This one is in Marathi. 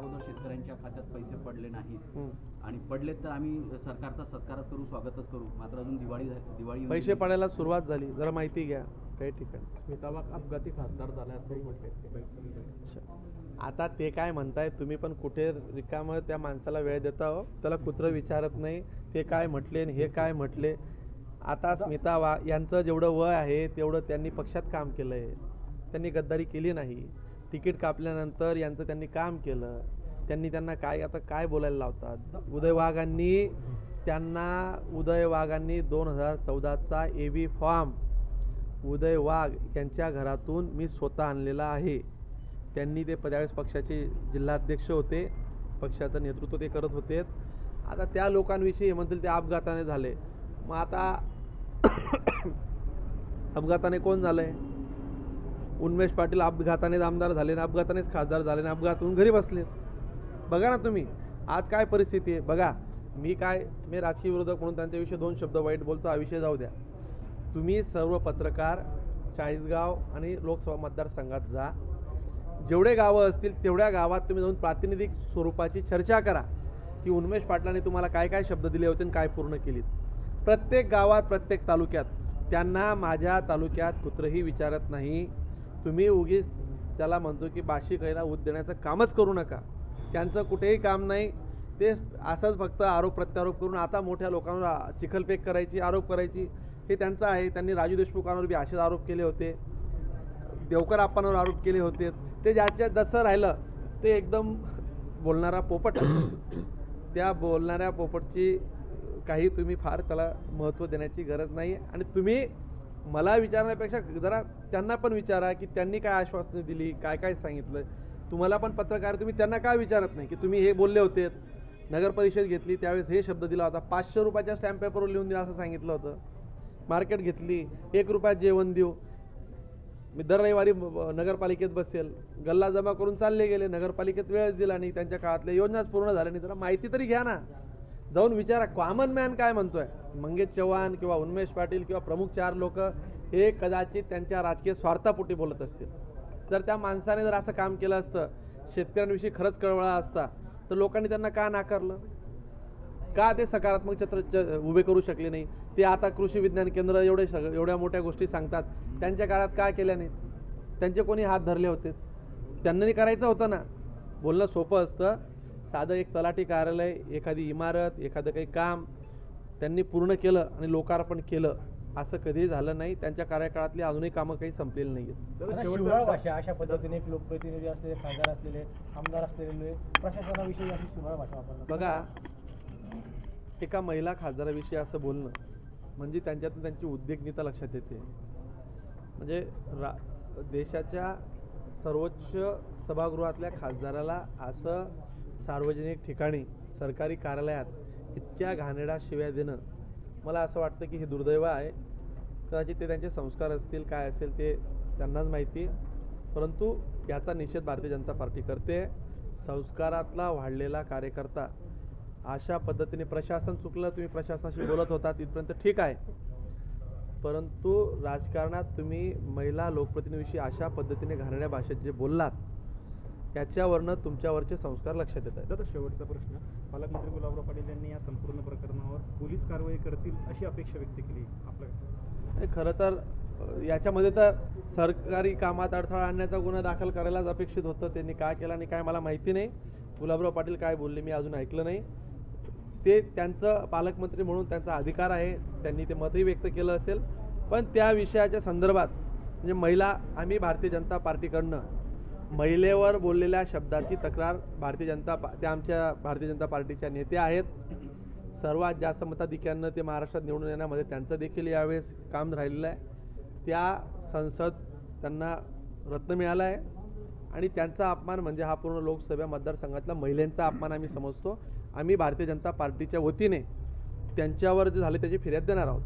अगोदर शेतकऱ्यांच्या खात्यात पैसे पडले नाहीत. हं. आणि पडलेत तर आम्ही सरकारचा सत्कारच करू स्वागतच करू. मात्र अजून दिवाळी दिवाळी पैसे. पडायला सुरुवात झाली. जरा माहिती घ्या. काही ठिकाणी. स्मिताबाग अपघाती खासदार झाला असंही म्हटले अच्छा. आता ते काय म्हणताय तुम्ही पण कुठे रिकामं त्या माणसाला वेळ देता हो. त्याला कुत्रं विचारत नाही. ते काय म्हटले आणि हे काय म्हटले. आता स्मिता वा यांचं जेवढं वय आहे तेवढं त्यांनी पक्षात काम केलं आहे त्यांनी गद्दारी केली नाही. तिकीट कापल्यानंतर यांचं त्यांनी काम केलं. त्यांनी त्यांना काय आता काय बोलायला लावतात? उदय वाघांनी त्यांना उदय वाघांनी दोन हजार चौदाचा ए बी फॉर्म उदय वाघ यांच्या घरातून मी स्वतः आणलेला आहे. त्यांनी ते त्यावेळेस पक्षाचे जिल्हाध्यक्ष होते पक्षाचं नेतृत्व ते करत होते. आता त्या लोकांविषयी म्हणतील ते अपघाताने झाले. मग आता अपघाताने कोण झालं आहे उन्मेश पाटील अपघातानेच आमदार झाले ना अपघातानेच खासदार झाले ना अपघातून घरी बसले. बघा ना तुम्ही आज काय परिस्थिती आहे? बघा मी काय मी राजकीय विरोधक म्हणून त्यांच्याविषयी दोन शब्द वाईट बोलतो हा विषय जाऊ द्या. तुम्ही सर्व पत्रकार चाळीसगाव आणि लोकसभा मतदारसंघात जा. जेवढे गावं असतील तेवढ्या गावात तुम्ही जाऊन प्रातिनिधिक स्वरूपाची चर्चा करा की उन्मेश पाटलांनी तुम्हाला काय काय शब्द दिले होते आणि काय पूर्ण केलीत. प्रत्येक गावात प्रत्येक तालुक्यात त्यांना माझ्या तालुक्यात कुत्रंही विचारत नाही. तुम्ही उगीच त्याला म्हणतो की बाशी कैला उद देण्याचं कामच करू नका. त्यांचं कुठेही काम नाही. ते असंच फक्त आरोप प्रत्यारोप करून आता मोठ्या लोकांवर चिखलपेक करायची आरोप करायची. हे त्यांचं आहे. त्यांनी राजू देशमुखांवर बी असेच आरोप केले होते. देवकर आप्पांवर आरोप केले होते. ते ज्याच्या जसं राहिलं ते एकदम बोलणारा पोपट. त्या बोलणाऱ्या पोपटची काही तुम्ही फार त्याला महत्त्व देण्याची गरज नाही. आणि तुम्ही मला विचारण्यापेक्षा जरा त्यांना पण विचारा की त्यांनी काय आश्वासनं दिली काय काय सांगितलं. तुम्हाला पण पत्रकार तुम्ही त्यांना काय विचारत नाही की तुम्ही हे बोलले होते? नगर परिषद घेतली त्यावेळेस हे शब्द दिला होता. पाचशे रुपयाच्या स्टॅम्प पेपरवर लिहून द्या असं सांगितलं होतं. मार्केट घेतली एक रुपयात जेवण देऊ. मी दर रविवारी नगरपालिकेत बसेल. गल्ला जमा करून चालले गेले. नगरपालिकेत वेळच दिला नाही. त्यांच्या काळातल्या योजनाच पूर्ण झाल्या नाही. जरा माहिती तरी घ्या ना. जाऊन विचारा कॉमन मॅन काय म्हणतोय? मंगेश चव्हाण किंवा उन्मेश पाटील किंवा प्रमुख चार लोक हे कदाचित त्यांच्या राजकीय स्वार्थापोटी बोलत असतील. जर त्या माणसाने जर असं काम केलं असतं शेतकऱ्यांविषयी खरंच कळवळा असता तर लोकांनी त्यांना का नाकारलं? का ते सकारात्मक चित्र उभे करू शकले नाही? ते आता कृषी विज्ञान केंद्र एवढे सग एवढ्या मोठ्या गोष्टी सांगतात. त्यांच्या काळात का केल्या नाहीत? त्यांचे कोणी हात धरले होते? त्यांनी करायचं होतं ना. बोलणं सोपं असतं. साधं एक तलाठी कार्यालय एखादी इमारत एखादं काही काम त्यांनी पूर्ण केलं आणि लोकार्पण केलं असं कधीही झालं नाही. त्यांच्या कार्यकाळातली अजूनही कामं काही संपलेली नाही भाषा अशा पद्धतीने एक लोकप्रतिनिधी असलेले खासदार असलेले आमदार असलेले प्रशासनाविषयी अशी शिवराळ भाषा बघा एका महिला खासदाराविषयी असं बोलणं म्हणजे त्यांच्यातून त्यांची उद्विग्नता लक्षात येते. म्हणजे रा देशाच्या सर्वोच्च सभागृहातल्या खासदाराला असं सार्वजनिक ठिकाणी सरकारी कार्यालयात इतक्या घाणेरडा शिव्या देणं मला असं वाटतं की हे दुर्दैव आहे. कदाचित ते त्यांचे संस्कार असतील काय असेल ते त्यांनाच माहिती. परंतु याचा निषेध भारतीय जनता पार्टी करते. संस्कारातला वाढलेला कार्यकर्ता अशा पद्धतीने प्रशासन चुकलं तुम्ही प्रशासनाशी बोलत होता तिथपर्यंत ठीक आहे. परंतु राजकारणात तुम्ही महिला लोकप्रतिनिधीविषयी अशा पद्धतीने घाणेड्या भाषेत जे बोललात त्याच्यावरनं तुमच्यावरचे संस्कार लक्षात येत आहेत. शेवटचा प्रश्न पालकमंत्री गुलाबराव पाटील यांनी या संपूर्ण प्रकरणावर पोलीस कारवाई करतील अशी अपेक्षा व्यक्त केली. आपल्या खरं तर याच्यामध्ये तर सरकारी कामात अडथळा आणण्याचा गुन्हा दाखल करायलाच अपेक्षित होतं. त्यांनी काय केलं आणि काय मला माहिती नाही. गुलाबराव पाटील काय बोलले मी अजून ऐकलं नाही. ते त्यांचं पालकमंत्री म्हणून त्यांचा अधिकार आहे. त्यांनी ते मतही व्यक्त केलं असेल. पण त्या विषयाच्या संदर्भात म्हणजे महिला आम्ही भारतीय जनता पार्टीकडनं महिलेवर बोललेल्या शब्दाची तक्रार भारतीय जनता पा त्या आमच्या भारतीय जनता पार्टीच्या नेत्या आहेत. सर्वात जास्त मताधिक्यानं ते महाराष्ट्रात निवडून येण्यामध्ये त्यांचं देखील यावेळेस काम राहिलेलं आहे. त्या संसद त्यांना रत्न मिळाला आहे आणि त्यांचा अपमान म्हणजे हा पूर्ण लोकसभा मतदारसंघातला महिलांचा अपमान आम्ही समजतो. आम्ही भारतीय जनता पार्टीच्या वतीने त्यांच्यावर जे झाले त्याची फिर्याद देणार आहोत.